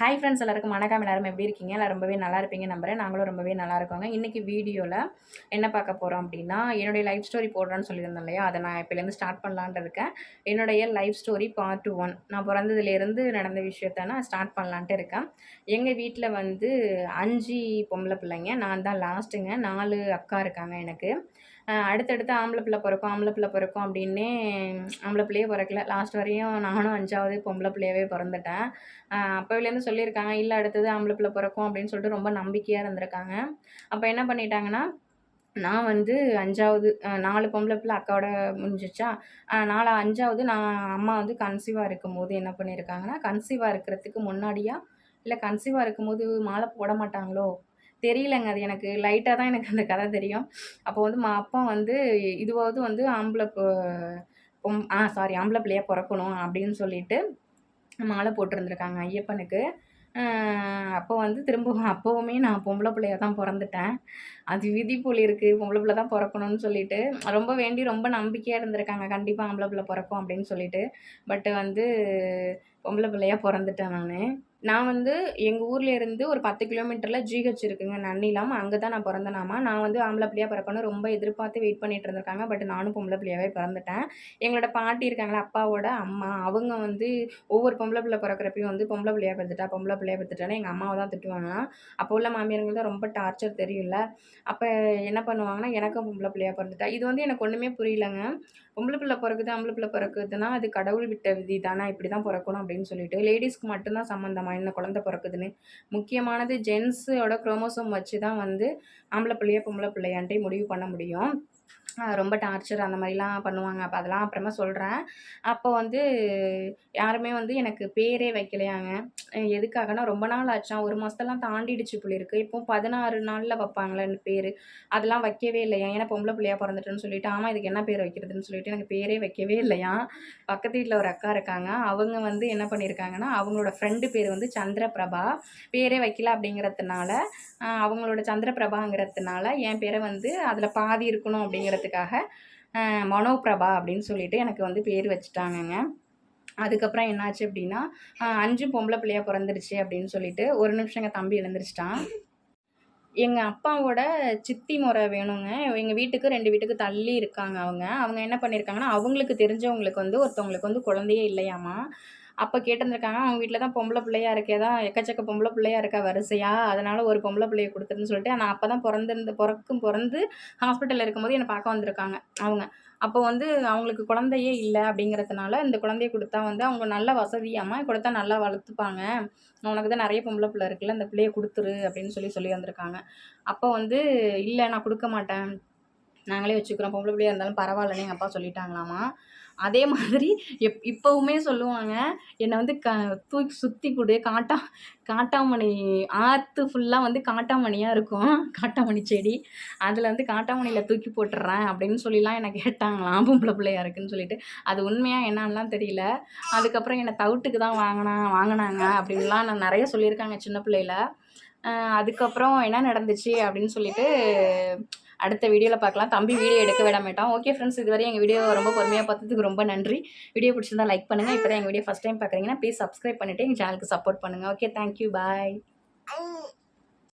Hi friends எல்லாருக்கும் வணக்கம். எல்லாரும் எப்படி இருக்கீங்க? எல்லாம் ரொம்பவே நல்லா இருப்பீங்க நம்புறேன். நாங்களும் ரொம்பவே நல்லா இருக்கோங்க. இன்றைக்கி வீடியோவில் என்ன பார்க்க போகிறோம் அப்படின்னா என்னுடைய லைஃப் ஸ்டோரி போடுறேன்னு சொல்லியிருந்தேன் இல்லையா? அதை நான் இப்போலேருந்து ஸ்டார்ட் பண்ணலான்ட்டு இருக்கேன். என்னுடைய லைஃப் ஸ்டோரி பார்ட் ஒன் நான் பிறந்ததுலேருந்து நடந்த விஷயத்த நான் ஸ்டார்ட் பண்ணலான்ட்டு இருக்கேன். எங்கள் வீட்டில் வந்து அஞ்சு பொம்பளை பிள்ளைங்க. நான் தான் லாஸ்ட்டுங்க நாலு அக்கா இருக்காங்க எனக்கு. அடுத்தடுத்து ஆம்பளை பிள்ளை பிறக்கும் ஆம்பளை பிள்ளை பிறக்கும் அப்படின்னே ஆம்பளை பிள்ளையே பிறக்கல. லாஸ்ட் வரையும் நானும் அஞ்சாவது பொம்பளை பிள்ளையாவே பிறந்துட்டேன். அப்போவிலேருந்து சொல்லியிருக்காங்க இல்லை அடுத்தது ஆம்பளை பிள்ளை பிறக்கும் அப்படின்னு சொல்லிட்டு ரொம்ப நம்பிக்கையாக இருந்திருக்காங்க. அப்போ என்ன பண்ணிட்டாங்கன்னா நான் வந்து அஞ்சாவது நாலு பொம்பளை பிள்ளை அக்காவோட முடிஞ்சிச்சா நாலு அஞ்சாவது நான் அம்மா வந்து கன்சீவாக இருக்கும்போது என்ன பண்ணியிருக்காங்கன்னா கன்சீவாக இருக்கிறதுக்கு முன்னாடியா இல்லை கன்சீவாக இருக்கும்போது மாலை போட மாட்டாங்களோ? தெரியலங்க அது எனக்கு லைட்டாக தான் எனக்கு அந்த கதை தெரியும். அப்போ வந்து மா அப்பா வந்து இதுவாவது வந்து ஆம்பளை பொம் ஆ சாரி ஆம்பளை பிள்ளையா பிறக்கணும் அப்படின்னு சொல்லிட்டு மாலை போட்டிருந்துருக்காங்க ஐயப்பனுக்கு. அப்போ வந்து திரும்பவும் அப்போவுமே நான் பொம்பளை பிள்ளையாக தான் பிறந்துட்டேன். அது விதி போல் இருக்குது பொம்பளை பிள்ளை தான் பிறக்கணும்னு சொல்லிட்டு. ரொம்ப வேண்டி ரொம்ப நம்பிக்கையாக இருந்திருக்காங்க. கண்டிப்பாக ஆம்பளை பிள்ளை பிறக்கும் அப்படின்னு சொல்லிட்டு. பட்டு வந்து பொம்பளை பிள்ளையாக பிறந்துட்டேன் நான். நான் வந்து எங்கள் ஊர்லேருந்து ஒரு பத்து கிலோமீட்டரில் ஜிஹெச் இருக்குங்க. நன்னிலாம் அங்கே தான் நான் பிறந்தனாமா நான் வந்து ஆம்பளை பிள்ளையாக பிறப்பேன்னு ரொம்ப எதிர்பார்த்து வெயிட் பண்ணிட்டு இருந்திருக்காங்க. பட் நானும் பொம்பளை பிள்ளையாகவே பிறந்துட்டேன். எங்களோட பாட்டி இருக்காங்களா அப்பாவோட அம்மா அவங்க வந்து ஒவ்வொரு பொம்பளை பிள்ளை பிறக்கிறப்பையும் வந்து பொம்பளை பிள்ளையாக பெற்றுட்டா பொம்பளை பிள்ளையாக பெற்றுட்டானே எங்கள் அம்மாவை தான் திட்டுவாங்க அப்போ உள்ள மாமியாருங்க தான் ரொம்ப டார்ச்சர் தெரியும்ல. அப்போ என்ன பண்ணுவாங்கன்னா எனக்கும் பொம்பளை பிள்ளையாக பிறந்துட்டா. இது வந்து எனக்கு ஒன்றுமே புரியலங்க. பொம்பளை பிள்ளை பிறக்குது ஆம்பளை பிள்ளை பிறக்குதுன்னா அது கடவுள் விட்ட விதி தானே இப்படி தான் பிறக்கணும் அப்படின்னு சொல்லிட்டு. லேடிஸ்க்கு மட்டும்தான் சம்மந்தமா என்ன குழந்தை பிறக்குதுன்னு. முக்கியமானது ஜென்ஸோட குரோமோசோம் வச்சு தான் வந்து ஆம்பளை பிள்ளையா பொம்பளை பிள்ளையான்ட்டே முடிவு பண்ண முடியும். ரொம்ப டார்ச்சர் அந்த மாதிரிலாம் பண்ணுவாங்க. அப்போ அதெல்லாம் அப்புறமா சொல்கிறேன் அப்போ வந்து யாருமே வந்து எனக்கு பேரே வைக்கலையாங்க. எதுக்காகனா ரொம்ப நாள் ஆச்சான் ஒரு மாதத்தெல்லாம் தாண்டிடுச்சு புள்ளிருக்கு இப்போ பதினாறு நாளில் வைப்பாங்களே பேர். அதெல்லாம் வைக்கவே இல்லையா? ஏன்னா பொம்பளை பிள்ளையா பிறந்துட்டுன்னு சொல்லிட்டு ஆமாம் இதுக்கு என்ன பேர் வைக்கிறதுன்னு சொல்லிட்டு எனக்கு பேரே வைக்கவே இல்லையா? பக்கத்து வீட்டில் ஒரு அக்கா இருக்காங்க. அவங்க வந்து என்ன பண்ணியிருக்காங்கன்னா அவங்களோட ஃப்ரெண்டு பேர் வந்து சந்திரபிரபா. பேரே வைக்கல அப்படிங்கிறதுனால அவங்களோட சந்திரபிரபாங்கிறதுனால என் பேரை வந்து அதில் பாதி இருக்கணும் அப்படிங்கிறதுக்கு ஆஹ் மனோபிரபா அப்படின்னு சொல்லிட்டு எனக்கு வந்து பேர் வச்சுட்டாங்கங்க. அதுக்கப்புறம் என்னாச்சு அப்படின்னா அஞ்சு பொம்பளை பிள்ளையா பிறந்துருச்சு அப்படின்னு சொல்லிட்டு ஒரு நிமிஷம் எங்கள் தம்பி எழுந்திரிச்சிட்டான். எங்கள் அப்பாவோட சித்தி முறை வேணுங்க. எங்கள் வீட்டுக்கு ரெண்டு வீட்டுக்கு தள்ளி இருக்காங்க அவங்க. அவங்க என்ன பண்ணியிருக்காங்கன்னா அவங்களுக்கு தெரிஞ்சவங்களுக்கு வந்து ஒருத்தவங்களுக்கு வந்து குழந்தையே இல்லையாமா. அப்போ கேட்டிருந்திருக்காங்க அவங்க வீட்டில் தான் பொம்பளை பிள்ளையா இருக்கேதான் எக்கச்சக்க பொம்பளை பிள்ளையா இருக்கா வரிசையா? அதனால் ஒரு பொம்பளை பிள்ளைய கொடுத்துருன்னு சொல்லிட்டு நான் அப்போ தான் பிறந்திருந்த பிறக்கும் பிறந்து ஹாஸ்பிட்டலில் இருக்கும்போது என்னை பார்க்க வந்திருக்காங்க அவங்க. அப்போ வந்து அவங்களுக்கு குழந்தையே இல்லை அப்படிங்கிறதுனால இந்த குழந்தைய கொடுத்தா வந்து அவங்க நல்ல வசதியாம்மா கொடுத்தா நல்லா வளர்த்துப்பாங்க. உனக்கு தான் நிறைய பொம்பளை பிள்ளை இருக்குல்ல அந்த பிள்ளைய கொடுத்துரு அப்படின்னு சொல்லி சொல்லி வந்திருக்காங்க. அப்போ வந்து இல்லை நான் கொடுக்க மாட்டேன். நாங்களே வச்சுக்கிறோம். பொம்பளை பிள்ளையா இருந்தாலும் பரவாயில்லன்னு எங்கள் அப்பா சொல்லிட்டாங்களாமா? அதே மாதிரி எப் இப்போவுமே சொல்லுவாங்க என்னை வந்து க தூக்கி சுற்றி கொடு. காட்டா காட்டாமணி ஆற்று ஃபுல்லாக வந்து காட்டாமணியாக இருக்கும். காட்டாமணி செடி. அதில் வந்து காட்டாமணியில் தூக்கி போட்டுடுறேன் அப்படின்னு சொல்லிலாம் என்னை கேட்டாங்களாம். பொம்பளை பிள்ளையா இருக்குன்னு சொல்லிட்டு. அது உண்மையாக என்னன்னுலாம் தெரியல. அதுக்கப்புறம் என்னை தவிட்டுக்கு தான் வாங்கினா வாங்கினாங்க அப்படின்லாம் நான் நிறைய சொல்லியிருக்காங்க சின்ன பிள்ளையில. அதுக்கப்புறம் என்ன நடந்துச்சு அப்படின்னு சொல்லிட்டு அடுத்த வீடியோவில் பார்க்கலாம். தம்பி வீடியோ எடுக்க விட மாட்டான். ஓகே ஃப்ரெண்ட்ஸ் இதுவரை எங்கள் வீடியோ ரொம்ப பொறுமையாக பார்த்ததுக்கு ரொம்ப நன்றி. வீடியோ பிடிச்சிருந்தா லைக் பண்ணுங்கள் இப்போ தான் எங்கள் வீடியோ ஃபஸ்ட் டைம் பார்க்குறீங்கன்னா ப்ளீஸ் சப்ஸ்கிரைப் பண்ணிவிட்டு எங்கள் சேனலுக்கு சப்போர்ட் பண்ணுங்கள் ஓகே தேங்க்யூ பாய்